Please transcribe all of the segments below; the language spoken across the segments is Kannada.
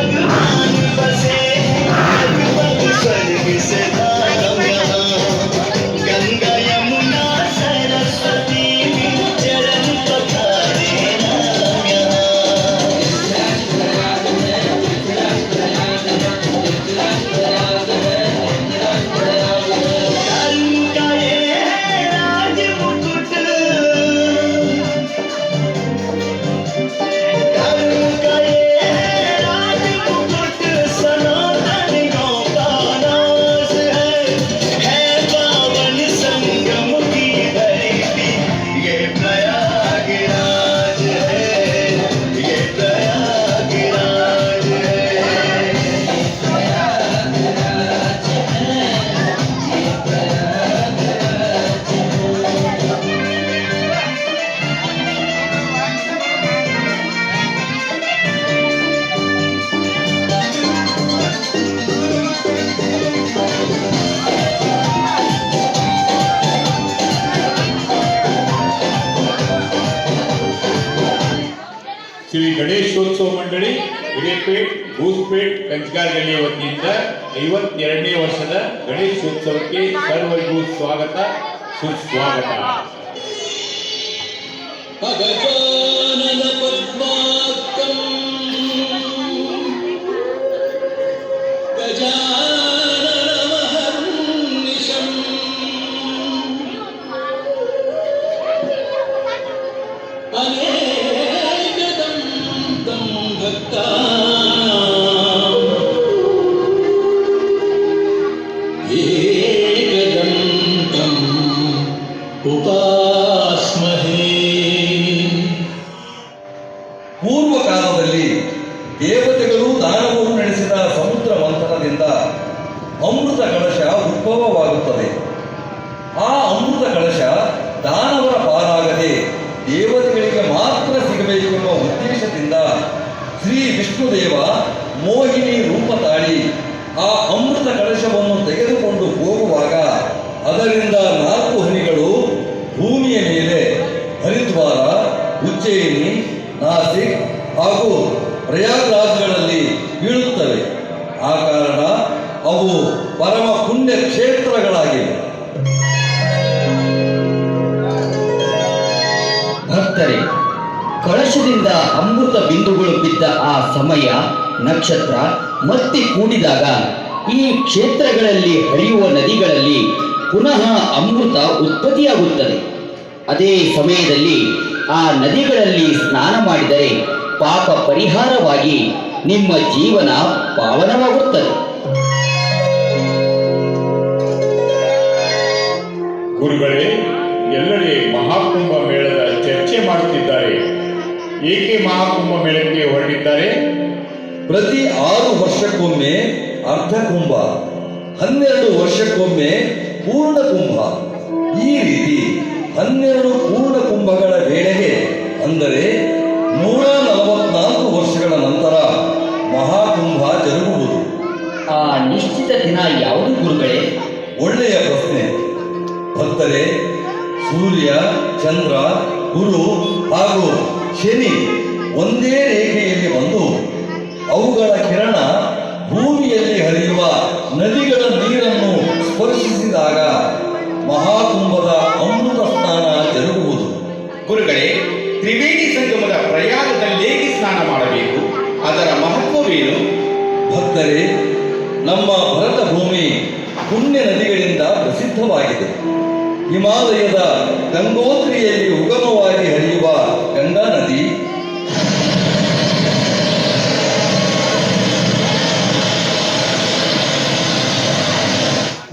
Bhagavan Vasena ಶ್ರೀ ಗಣೇಶೋತ್ಸವ ಮಂಡಳಿ ಹಿರೇಪೇಟ್ ಭೂಸ್ಪೇಟ್ ಕಂಚಗಾರ್ ಗಲ್ಲಿಯ ವತಿಯಿಂದ ಐವತ್ತೆರಡನೇ ವರ್ಷದ ಗಣೇಶೋತ್ಸವಕ್ಕೆ ಸರ್ವರಿಗೂ ಸ್ವಾಗತ ಸುಸ್ವಾಗತ. ಉಪಾಸ್ಮಹೇ ಪೂರ್ವ ಕಾಲದಲ್ಲಿ ದೇವತೆಗಳು ದಾನವರು ನಡೆಸಿದ ಸಮುದ್ರ ಮಂಥನದಿಂದ ಅಮೃತ ಕಳಶ ಉದ್ಭವವಾಗುತ್ತದೆ. ಆ ಅಮೃತ ಕಳಶ ದಾನವರ ಪಾರಾಗದೆ ದೇವತೆಗಳಿಗೆ ಮಾತ್ರ ಸಿಗಬೇಕೆಂಬ ಉದ್ದೇಶದಿಂದ ಶ್ರೀ ವಿಷ್ಣುದೇವ ಮೋಹಿನಿ ರೂಪ ತಾಳಿ ಆ ಅಮೃತ ಕಳಶವನ್ನು ತೆಗೆದುಕೊಂಡು ಹೋಗುವಾಗ ಅದರಿಂದ ನಾಲ್ಕು ಹನಿಗಳು ಭೂಮಿಯ ಮೇಲೆ ಹರಿದ್ವಾರ, ಉಜ್ಜಯಿನಿ, ನಾಸಿಕ್ ಹಾಗೂ ಪ್ರಯಾಗ್ರಾಜ್ಗಳಲ್ಲಿ ಬೀಳುತ್ತವೆ. ಆ ಕಾರಣ ಅವು ಪರಮ ಪುಣ್ಯ ಕ್ಷೇತ್ರಗಳಾಗಿವೆ ಭಕ್ತರೇ ಕಳಶದಿಂದ ಅಮೃತ ಬಿಂದುಗಳು ಬಿದ್ದ ಆ ಸಮಯ, ನಕ್ಷತ್ರ ಮತ್ತೆ ಕೂಡಿದಾಗ ಈ ಕ್ಷೇತ್ರಗಳಲ್ಲಿ ಹರಿಯುವ ನದಿಗಳಲ್ಲಿ ಪುನಃ ಅಮೃತ ಉತ್ಪತ್ತಿಯಾಗುತ್ತದೆ. ಅದೇ ಸಮಯದಲ್ಲಿ ಆ ನದಿಗಳಲ್ಲಿ ಸ್ನಾನ ಮಾಡಿದರೆ ಪಾಪ ಪರಿಹಾರವಾಗಿ ನಿಮ್ಮ ಜೀವನ ಪಾವನವಾಗುತ್ತದೆ. ಗುರುಗಳೇ ಏಕೆ ಮಹಾಕುಂಭ ಮೇಳಕ್ಕೆ ಹೊರಟಿದ್ದಾರೆ? ಪ್ರತಿ ಆರು ವರ್ಷಕ್ಕೊಮ್ಮೆ ಅರ್ಧ ಕುಂಭ ಹನ್ನೆರಡು ವರ್ಷಕ್ಕೊಮ್ಮೆ ಪೂರ್ಣ ಕುಂಭ. ಈ ರೀತಿ ಹನ್ನೆರಡು ಪೂರ್ಣ ಕುಂಭಗಳ ವೇಳೆಗೆ ಅಂದರೆ ನೂರ ನಲವತ್ನಾಲ್ಕು ವರ್ಷಗಳ ನಂತರ ಮಹಾಕುಂಭ ಜರುಗುವುದು. ಆ ನಿಶ್ಚಿತ ದಿನ ಯಾವುದು ಗುರುಗಳೇ? ಒಳ್ಳೆಯ ಪ್ರಶ್ನೆ. ಭಕ್ತರೇ ಸೂರ್ಯ ಚಂದ್ರ ಗುರು ಹಾಗೂ ಶನಿ ಒಂದೇ ರೇಖೆಯಲ್ಲಿ ಬಂದು ಅವುಗಳ ಕಿರಣ ಭೂಮಿಯಲ್ಲಿ ಹರಿಯುವ ನದಿಗಳ ನೀರನ್ನು ಸ್ಪರ್ಶಿಸಿದಾಗ ಮಹಾಕುಂಭದ ಅಮೃತ ಸ್ನಾನ ಜರುಗುವುದು. ಗುರುಗಳೇ, ತ್ರಿವೇಣಿ ಸಂಗಮದ ಹೇಗೆ ಸ್ನಾನ ಮಾಡಬೇಕು? ಅದರ ಮಹತ್ವವೇನು? ಭಕ್ತರೇ, ನಮ್ಮ ಭರತ ಭೂಮಿ ಪುಣ್ಯ ನದಿಗಳಿಂದ ಪ್ರಸಿದ್ಧವಾಗಿದೆ. ಹಿಮಾಲಯದ ಗಂಗೋತ್ರಿಯಲ್ಲಿ ಉಗಮವಾಗಿ ಹರಿಯುವ ಗಂಗಾ ನದಿ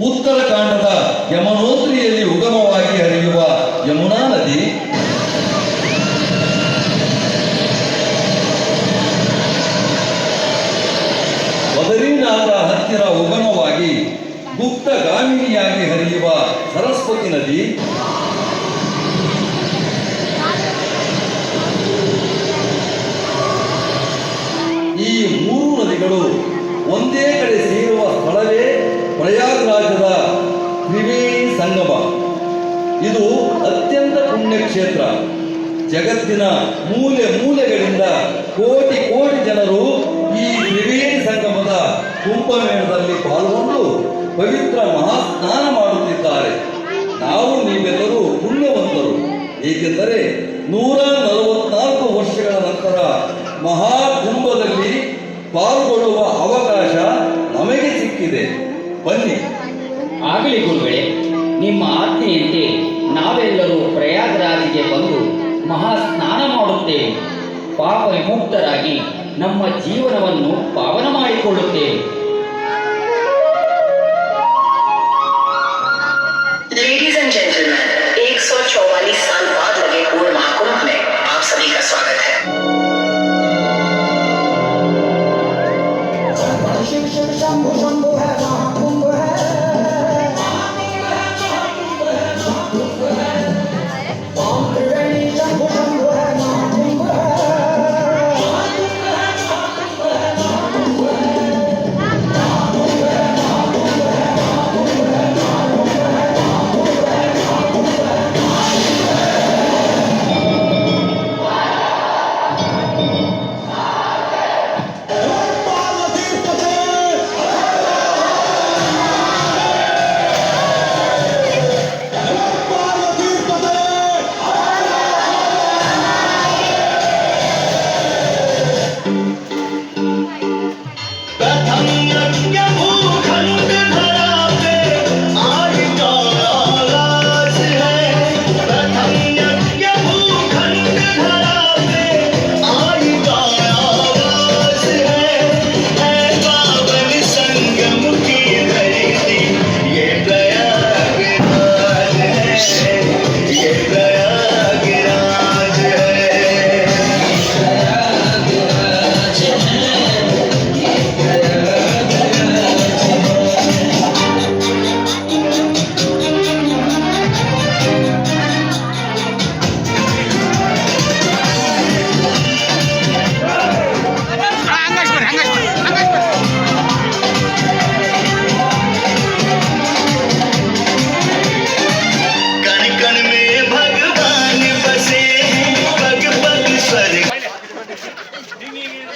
ಉತ್ತರಾಖಂಡದ ಯಮನೋತ್ರಿಯಲ್ಲಿ ಉಗಮವಾಗಿ ಹರಿಯುವ ಯಮುನಾ ನದಿ ಬದರೀನಾಥ ಹತ್ತಿರ ಉಗಮವಾಗಿ ಗುಪ್ತಗಾಮಿನಿಯಾಗಿ ಹರಿಯುವ ಸರಸ್ವತಿ ನದಿ. ಈ ಮೂರು ನದಿಗಳು ಒಂದೇ ಕಡೆ ಸೇರುವ ಸ್ಥಳವೇ ಪ್ರಯಾಗ್ರಾಜದ ತ್ರಿವೇಣಿ ಸಂಗಮ. ಇದು ಅತ್ಯಂತ ಪುಣ್ಯಕ್ಷೇತ್ರ. ಜಗತ್ತಿನ ಮೂಲೆ ಮೂಲೆಗಳಿಂದ ಕೋಟಿ ಕೋಟಿ ಜನರು ಈ ತ್ರಿವೇಣಿ ಸಂಗಮದ ಕುಂಭಮೇಳದಲ್ಲಿ ಪಾಲ್ಗೊಂಡು ಪವಿತ್ರ ಮಹಾಸ್ನಾನ ಮಾಡುತ್ತಿದ್ದಾರೆ. ನಾವು ನೀವೆಲ್ಲರೂ ಪುಣ್ಯವಂತರು. ಏಕೆಂದರೆ ನೂರ ನಲವತ್ನಾಲ್ಕು ವರ್ಷಗಳ ನಂತರ ಮಹಾಕುಂಭದಲ್ಲಿ ಪಾಲ್ಗೊಳ್ಳುವ ಅವಕಾಶ ನಮಗೆ ಸಿಕ್ಕಿದೆ. ಬನ್ನಿ. ಆಗಲಿ ಗುರುಗಳೇ, ನಿಮ್ಮ ಆಜ್ಞೆಯಂತೆ ನಾವೆಲ್ಲರೂ ಪ್ರಯಾಗರಾಜಿಗೆ ಬಂದು ಮಹಾ ಸ್ನಾನ ಮಾಡುತ್ತೇವೆ. ಪಾಪ ವಿಮುಕ್ತರಾಗಿ ನಮ್ಮ ಜೀವನವನ್ನು ಪಾವನ ಮಾಡಿಕೊಳ್ಳುತ್ತೇವೆ